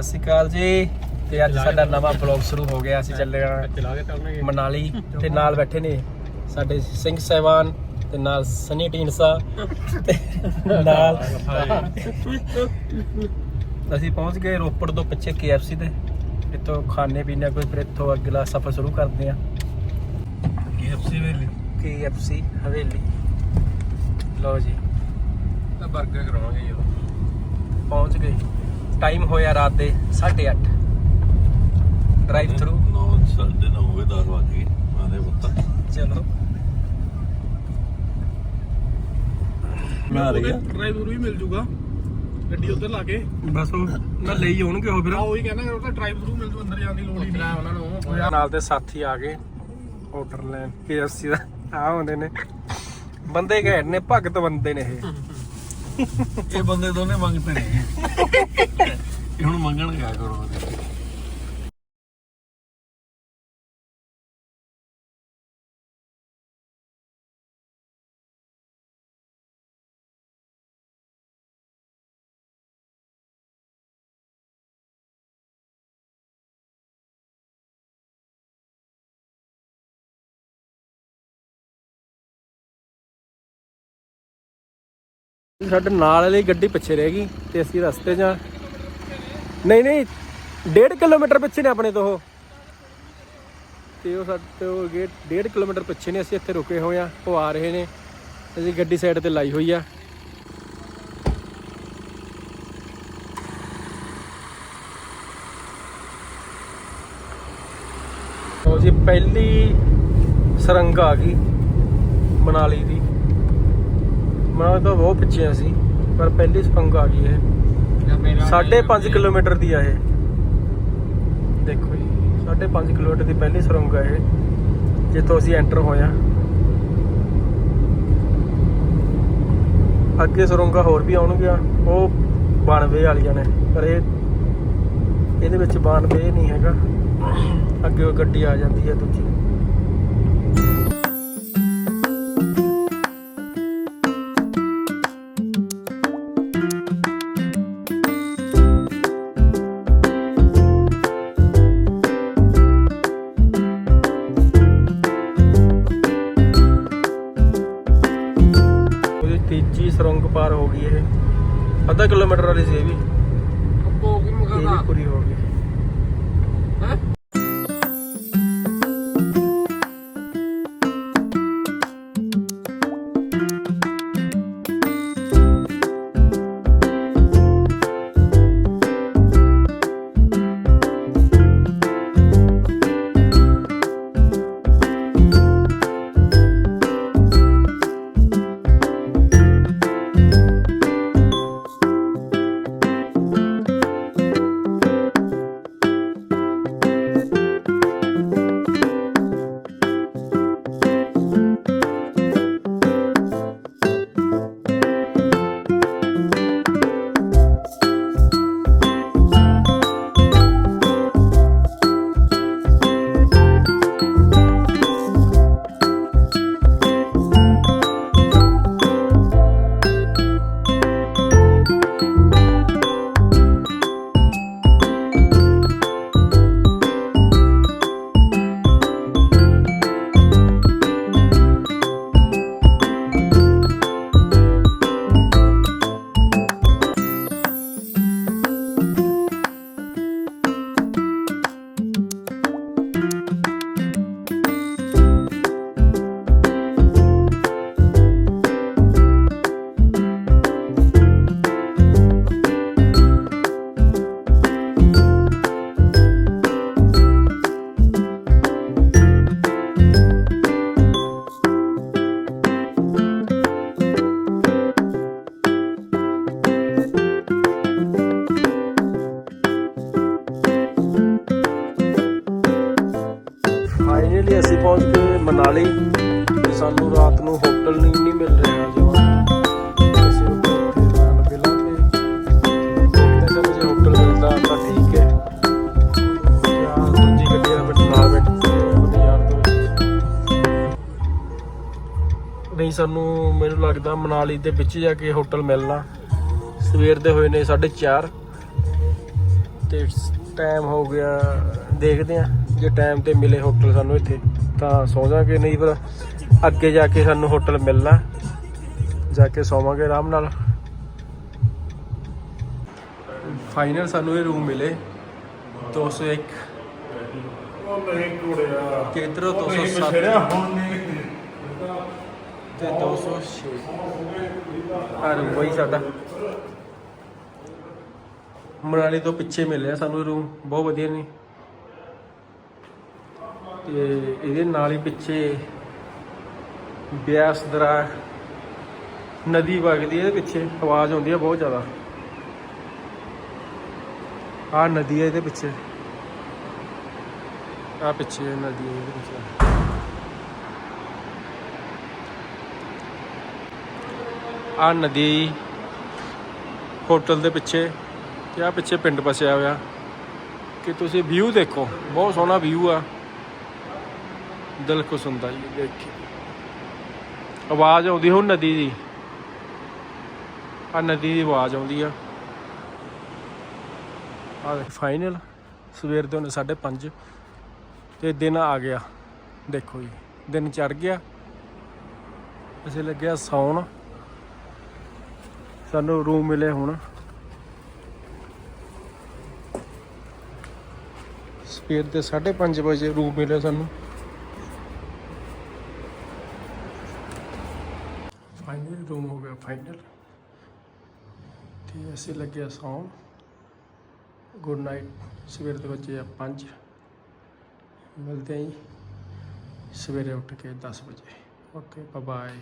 ਸਤਿ ਸ਼੍ਰੀ ਅਕਾਲ ਜੀ। ਤੇ ਅੱਜ ਸਾਡਾ ਨਵਾਂ ਬਲੌਗ ਸ਼ੁਰੂ ਹੋ ਗਿਆ ਅਸੀਂ ਚੱਲੇ ਆ ਮਨਾਲੀ ਤੇ ਨਾਲ ਬੈਠੇ ਨੇ ਸਾਡੇ ਸਿੰਘ ਸਹਿਬਾਨ ਤੇ ਨਾਲ ਸਨੀ ਢੀਂਡਸਾ ਤੇ ਨਾਲ ਅਸੀਂ ਪਹੁੰਚ ਗਏ ਰੋਪੜ ਤੋਂ ਪਿੱਛੇ KFC ਤੇ। ਇੱਥੋਂ ਖਾਣੇ ਪੀਣੇ ਕੋਈ ਫਿਰ ਇੱਥੋਂ ਅਗਲਾ ਸਫ਼ਰ ਸ਼ੁਰੂ ਕਰਦੇ ਆ KFC ਵੇਲੇ KFC ਹਵੇਲੀ। ਲਓ ਜੀ। ਤਾਂ 버ਗਰ ਕਰਾਵਾਂਗੇ ਜੀ ਪਹੁੰਚ ਗਏ। ਟਾਈਮ ਹੋਇਆ ਰਾਤ ਦੇ 8:30 ਡਰਾਈਵ ਥਰੂ 9 ਸਾਢੇ 9 ਵਜੇ 10 ਵਜ ਗਏ। ਆਦੇ ਪੁੱਤ। ਚਲੋ। ਮੈਂ ਆ ਰਹੀ ਆ। ਡਰਾਈਵਰ ਵੀ ਮਿਲ ਜੂਗਾ। ਗੱਡੀ ਉੱਧਰ ਲਾ ਕੇ। ਬਸ ਉਹ ਮੈਂ ਲਈ ਆਉਣਗੇ ਉਹ ਫਿਰ। ਆ ਉਹੀ ਕਹਿੰਦਾ ਉਹ ਤਾਂ ਡਰਾਈਵ ਥਰੂ ਮਿਲ ਜੂ ਅੰਦਰ ਜਾਣ ਦੀ ਲੋੜ ਹੀ ਨਹੀਂ। ਉਹਨਾਂ ਨੂੰ ਨਾਲ ਦੇ ਸਾਥੀ ਆ ਗਏ। ਆਰਡਰ ਲੈਣ KFC ਦਾ। ਆ ਹੁੰਦੇ ਨੇ। ਬੰਦੇ ਘੈਂਟ ਨੇ ਭਗਤ ਬੰਦੇ ਨੇ ਇਹ। ਇਹ ਬੰਦੇ ਦੋਨੇ ਮੰਗਤੇ ਨੇ। ਇਹ ਹੁਣ ਮੰਗਣ ਗਿਆ ਕਰੋ। ਸਾਡੇ ਨਾਲ ਵਾਲੀ ਗੱਡੀ ਪਿੱਛੇ ਰਹਿ ਗਈ ਤੇ ਅਸੀਂ ਰਸਤੇ 'ਚ ਆ। ਨਹੀਂ ਨਹੀਂ 1.5 ਕਿਲੋਮੀਟਰ ਪਿੱਛੇ ਨੇ ਆਪਣੇ ਤੋਂ ਉਹ। ਤੇ ਉਹ ਸਾਡੇ ਤੋਂ ਗੇਟ 1.5 ਕਿਲੋਮੀਟਰ ਪਿੱਛੇ ਨੇ, ਅਸੀਂ ਇੱਥੇ ਰੁਕੇ ਹੋਏ ਆ, ਉਹ ਆ ਰਹੇ ਨੇ। ਅਸੀਂ ਗੱਡੀ ਸਾਈਡ ਤੇ ਲਾਈ ਹੋਈ ਆ। ਉਹ ਜੀ, ਪਹਿਲੀ ਸਰੰਗ ਆ ਗਈ ਮਨਾਲੀ ਦੀ। ਮਨਾਲੀ ਤੋਂ ਬਹੁਤ ਪਿੱਛੇ ਆ ਅਸੀਂ ਪਰ ਪਹਿਲੀ ਸਰੰਗ ਆ ਗਈ ਇਹ। ਸਾਢੇ 5 ਕਿਲੋਮੀਟਰ ਦੀ ਆ ਇਹ। ਦੇਖੋ ਜੀ ਸਾਢੇ 5 ਕਿਲੋਮੀਟਰ ਦੀ ਪਹਿਲੀ ਸੁਰੰਗ ਆ ਇਹ ਜਿੱਥੋਂ ਅਸੀਂ ਐਂਟਰ ਹੋਏ ਆ। ਅੱਗੇ ਸੁਰੰਗਾਂ ਹੋਰ ਵੀ ਆਉਣਗੀਆਂ ਉਹ ਬਾਣਵੇ ਵਾਲੀਆਂ ਨੇ ਪਰ ਇਹ ਇਹਦੇ ਵਿੱਚ ਬਾਣਵੇ ਨਹੀਂ ਹੈਗਾ। ਅੱਗੇ ਉਹ ਗੱਡੀ ਆ ਜਾਂਦੀ ਹੈ ਦੂਜੀ। ਸੁਰੰਗ ਪਾਰ ਹੋ ਗਈ ਇਹ। ਅੱਧਾ ਕਿਲੋਮੀਟਰ ਵਾਲੀ ਸੀ ਇਹ ਵੀ। ਉਹ ਕੀ ਇਹ ਵੀ ਮੁਕਾ ਪੂਰੀ ਹੋ ਗਈ। ਫਾਈਨਲੀ ਅਸੀਂ ਪਹੁੰਚ ਗਏ ਮਨਾਲੀ ਤੇ ਸਾਨੂੰ ਰਾਤ ਨੂੰ ਹੋਟਲ ਨਹੀਂ ਨਹੀਂ ਮਿਲ ਰਿਹਾ ਜਵਾਂ ਅਸੀਂ ਉੱਥੇ ਰਾਤ ਬਿਲਾਂ ਤੇ ਦੇਖਦੇ ਜੇ ਹੋਟਲ ਮਿਲਦਾ ਤਾਂ ਠੀਕ ਹੈ। ਯਾਰ ਦੂਜੀ ਗੱਡੀ ਦਾ ਬੈਠ ਨਾਲ ਬੈਠੇ ਯਾਰ ਦੋਸਤ। ਨਹੀਂ, ਸਾਨੂੰ ਮੈਨੂੰ ਲੱਗਦਾ ਮਨਾਲੀ ਦੇ ਵਿੱਚ ਜਾ ਕੇ ਹੋਟਲ ਮਿਲਣਾ। ਸਵੇਰ ਦੇ ਹੋਏ ਨੇ 4:30 ਤੇ ਟਾਈਮ ਹੋ ਗਿਆ, ਦੇਖਦੇ ਆ ਜੇ ਟਾਈਮ ਤੇ ਮਿਲੇ ਹੋਟਲ ਸਾਨੂੰ ਇੱਥੇ, ਤਾਂ ਸੌ ਜਾਾਂਗੇ ਨਹੀਂ ਪਰ ਅੱਗੇ ਜਾ ਕੇ ਸਾਨੂੰ ਹੋਟਲ ਮਿਲਣਾ। ਜਾ ਕੇ ਸੌਵਾਂਗੇ ਆਰਾਮ ਨਾਲ। ਫਾਈਨਲ ਸਾਨੂੰ ਇਹ ਰੂਮ ਮਿਲੇ। 201 ਉਹ ਨਹੀਂ ਕੁੜਿਆ ਤੇ ਇੱਧਰੋਂ 207 ਹੁਣ ਨਹੀਂ ਤੇ 206 ਆ ਰੂਮ ਵਈ ਸਾਡਾ। ਮਨਾਲੀ ਤੋਂ ਪਿੱਛੇ ਮਿਲਿਆ ਸਾਨੂੰ ਰੂਮ ਬਹੁਤ ਵਧੀਆ ਨੇ। ਤੇ ਇਹਦੇ ਨਾਲ ਹੀ ਪਿੱਛੇ ਬਿਆਸ ਦਰਾ ਨਦੀ ਵਗਦੀ ਹੈ, ਇਹਦੇ ਪਿੱਛੇ ਆਵਾਜ਼ ਆਉਂਦੀ ਹੈ ਬਹੁਤ ਜ਼ਿਆਦਾ। ਆ ਨਦੀ ਹੈ ਇਹਦੇ ਪਿੱਛੇ। ਆ ਪਿੱਛੇ ਨਦੀ ਹੈ ਇਹਦੇ ਪਿੱਛੇ। ਆ ਨਦੀ ਹੋਟਲ ਦੇ ਪਿੱਛੇ ਤੇ ਆ ਪਿੱਛੇ ਪਿੰਡ ਵਸਿਆ ਹੋਇਆ। ਕਿ ਤੁਸੀਂ ਵਿਊ ਦੇਖੋ, ਬਹੁਤ ਸੋਹਣਾ ਵਿਊ ਆ। ਦਿਲ ਖੁਸ਼ ਹੁੰਦਾ ਜੀ, ਦੇਖ ਕੇ। ਆਵਾਜ਼ ਆਉਂਦੀ ਹੋ ਨਦੀ ਦੀ। ਆ ਨਦੀ ਦੀ ਆਵਾਜ਼ ਆਉਂਦੀ ਆ। ਆ ਫਾਈਨਲ ਸਵੇਰ ਦੇ ਹੁਣ 5:30 ਤੇ ਦਿਨ ਆ ਗਿਆ। ਦੇਖੋ ਜੀ, ਦਿਨ ਚੜ ਗਿਆ। ਅਸੀਂ ਲੱਗਿਆ ਸੌਣ। ਸਾਨੂੰ ਰੂਮ ਮਿਲੇ ਹੁਣ। ਸਵੇਰ ਦੇ 5:30 ਵਜੇ ਰੂਮ ਮਿਲਿਆ ਸਾਨੂੰ ਫਾਈਨਲ ਰੂਮ ਹੋ ਗਿਆ ਫਾਈਨਲ ਤੇ ਅਸੀਂ ਲੱਗਿਆ ਸੌਣ। ਗੁੱਡ ਨਾਈਟ ਸਵੇਰ ਦੇ ਵਜੇ ਆ 5 ਮਿਲਦੇ ਆਂ ਜੀ। ਸਵੇਰੇ ਉੱਠ ਕੇ 10 ਵਜੇ। Okay bye